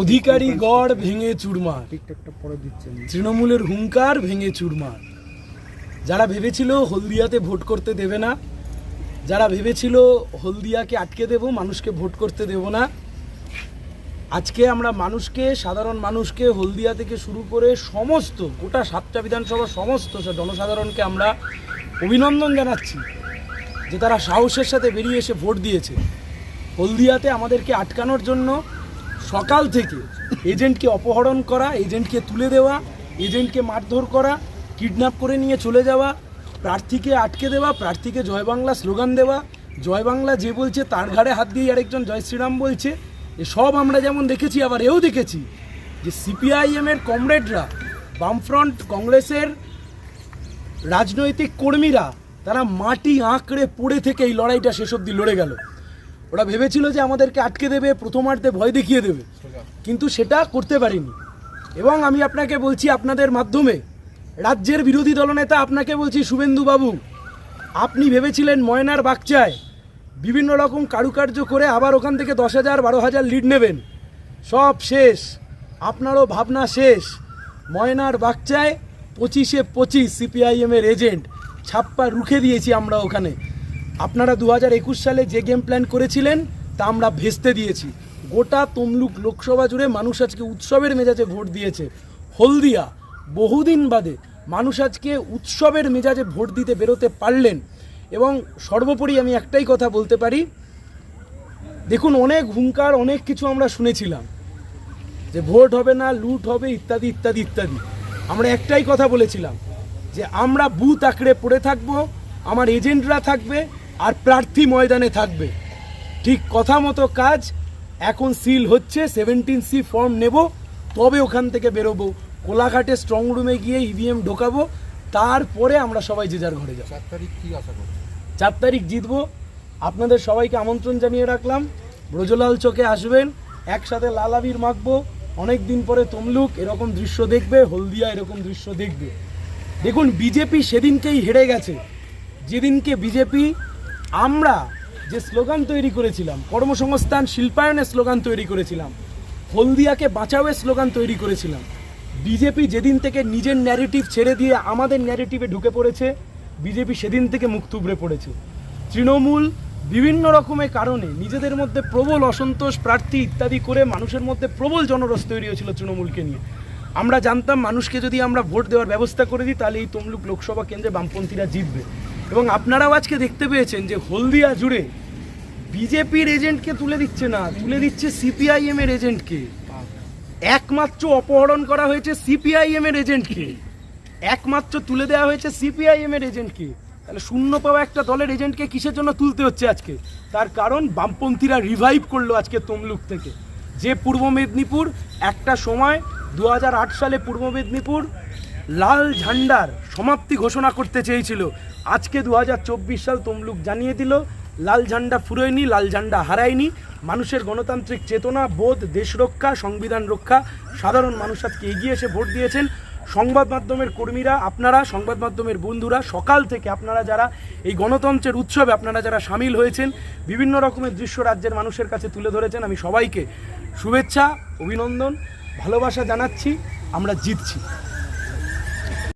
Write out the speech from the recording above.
অধিকারী গড় ভেঙে চুরমার। তৃণমূলের হুঙ্কার ভেঙে চুরমার। যারা ভেবেছিল হলদিয়াতে ভোট করতে দেবে না যারা ভেবেছিল হলদিয়াকে আটকে দেব মানুষকে ভোট করতে দেব না আজকে আমরা মানুষকে সাধারণ মানুষকে হলদিয়া থেকে শুরু করে সমস্ত গোটা সাতটা বিধানসভা সমস্ত জনসাধারণকে আমরা অভিনন্দন জানাচ্ছি যে তারা সাহসের সাথে বেরিয়ে এসে ভোট দিয়েছে। হলদিয়াতে আমাদেরকে আটকানোর জন্য সকাল থেকে এজেন্টকে অপহরণ করা, এজেন্টকে তুলে দেওয়া, এজেন্টকে মারধর করা, কিডন্যাপ করে নিয়ে চলে যাওয়া, প্রার্থীকে আটকে দেওয়া, প্রার্থীকে জয় বাংলা স্লোগান দেওয়া, জয় বাংলা যে বলছে তার ঘাড়ে হাত দিয়ে আরেকজন জয় শ্রীরাম বলছে সব আমরা যেমন দেখেছি, আবার এও দেখেছি যে সিপিআইএমের কমরেডরা, বামফ্রন্ট কংগ্রেসের রাজনৈতিক কর্মীরা, তারা মাটি আঁকড়ে পড়ে থেকে এই লড়াইটা শেষ অবধি লড়ে গেল। ওরা ভেবেছিল যে আমাদেরকে আটকে দেবে, প্রথমার্ধে ভয় দেখিয়ে দেবে। কিন্তু সেটা করতে পারিনি। এবং আমি আপনাকে বলছি আপনাদের মাধ্যমে, রাজ্যের বিরোধী দলনেতা আপনাকে বলছি শুভেন্দু বাবু আপনি ভেবেছিলেন ময়নার বাগচায় বিভিন্ন রকম কারুকার্য করে আবার ওখান থেকে দশ হাজার, বারো হাজার লিড নেবেন। সব শেষ। আপনারও ভাবনা শেষ। ময়নার বাগচায় পঁচিশে পঁচিশ সিপিআইএমের এজেন্ট ছাপ্পা রুখে দিয়েছি আমরা ওখানে। আপনারা দু একুশ সালে যে গেম প্ল্যান করেছিলেন, তা আমরা ভেস্তে দিয়েছি। গোটা তমলুক লোকসভা জুড়ে মানুষ আজকে উৎসবের মেজাজে ভোট দিয়েছে। হলদিয়া, বহুদিন বাদে মানুষ আজকে উৎসবের মেজাজে ভোট দিতে বেরোতে পারলেন। এবং সর্বোপরি আমি একটাই কথা বলতে পারি, দেখুন অনেক হুঙ্কার, অনেক কিছু আমরা শুনেছিলাম। যে ভোট হবে না, লুট হবে, ইত্যাদি ইত্যাদি ইত্যাদি। আমরা একটাই কথা বলেছিলাম, যে আমরা বুথ আঁকড়ে পড়ে থাকব, আমার এজেন্টরা থাকবে আর প্রার্থী ময়দানে থাকবে। ঠিক কথা মতো কাজ এখন সিল হচ্ছে সেভেন্টিন সি ফর্ম নেব তবে ওখান থেকে বেরোবো। কোলাঘাটে স্ট্রং রুমে গিয়ে ইভিএম ঢোকাবো তারপরে আমরা সবাই যে যার ঘরে যাব। চার তারিখ কি আশা করছেন? চার তারিখ জিতবো। আপনাদের সবাইকে আমন্ত্রণ জানিয়ে রাখলাম। ব্রজলাল চোখে আসবেন একসাথে লাল আবির মাখবো অনেক দিন পরে তমলুক এরকম দৃশ্য দেখবে হলদিয়া এরকম দৃশ্য দেখবে। দেখুন বিজেপি সেদিনকেই হেরে গেছে। যেদিনকে বিজেপি আমরা যে স্লোগান তৈরি করেছিলাম, কর্মসংস্থান শিল্পায়নের স্লোগান তৈরি করেছিলাম, হলদিয়াকে বাঁচাওয়ের স্লোগান তৈরি করেছিলাম, বিজেপি যেদিন থেকে নিজের ন্যারেটিভ ছেড়ে দিয়ে আমাদের ন্যারেটিভে ঢুকে পড়েছে, বিজেপি সেদিন থেকে মুখ থুবড়ে পড়েছে। তৃণমূল বিভিন্ন রকমের কারণে নিজেদের মধ্যে প্রবল অসন্তোষ, প্রার্থী ইত্যাদি করে মানুষের মধ্যে প্রবল জনরস তৈরি হয়েছিল তৃণমূলকে নিয়ে। আমরা জানতাম মানুষকে যদি আমরা ভোট দেওয়ার ব্যবস্থা করে দিই, তাহলে এই তমলুক লোকসভা কেন্দ্রে বামপন্থীরা জিতবে। এবং আপনারাও আজকে দেখতে পেয়েছেন যে হলদিয়া জুড়ে বিজেপির এজেন্টকে তুলে দিচ্ছে না, তুলে দিচ্ছে সিপিআইএম এর এজেন্টকে। একমাত্র অপহরণ করা হয়েছে সিপিআইএম এর এজেন্টকে। একমাত্র তুলে দেওয়া হয়েছে সিপিআইএম এর এজেন্টকে। তাহলে শূন্য পাওয়া একটা দলের এজেন্টকে কিসের জন্য তুলতে হচ্ছে আজকে? তার কারণ বামপন্থীরা রিভাইভ করল আজকে তমলুক থেকে। যে পূর্ব মেদিনীপুর একটা সময়, দু হাজার আট সালে পূর্ব মেদিনীপুর লাল ঝান্ডার সমাপ্তি ঘোষণা করতে চেয়েছিল। আজকে দু হাজার চব্বিশ সাল তমলুক জানিয়ে দিল, লাল ঝান্ডা ফুরোয়নি, লাল ঝান্ডা হারায়নি। মানুষের গণতান্ত্রিক চেতনা, বোধ, দেশ রক্ষা, সংবিধান রক্ষা, সাধারণ মানুষ আজকে এগিয়ে এসে ভোট দিয়েছেন। সংবাদ মাধ্যমের কর্মীরা, আপনারা, সংবাদ মাধ্যমের বন্ধুরা, সকাল থেকে আপনারা যারা এই গণতন্ত্রের উৎসবে আপনারা যারা সামিল হয়েছেন, বিভিন্ন রকমের দৃশ্য রাজ্যের মানুষের কাছে তুলে ধরেছেন। আমি সবাইকে শুভেচ্ছা, অভিনন্দন, ভালোবাসা জানাচ্ছি, আমরা জিতছি।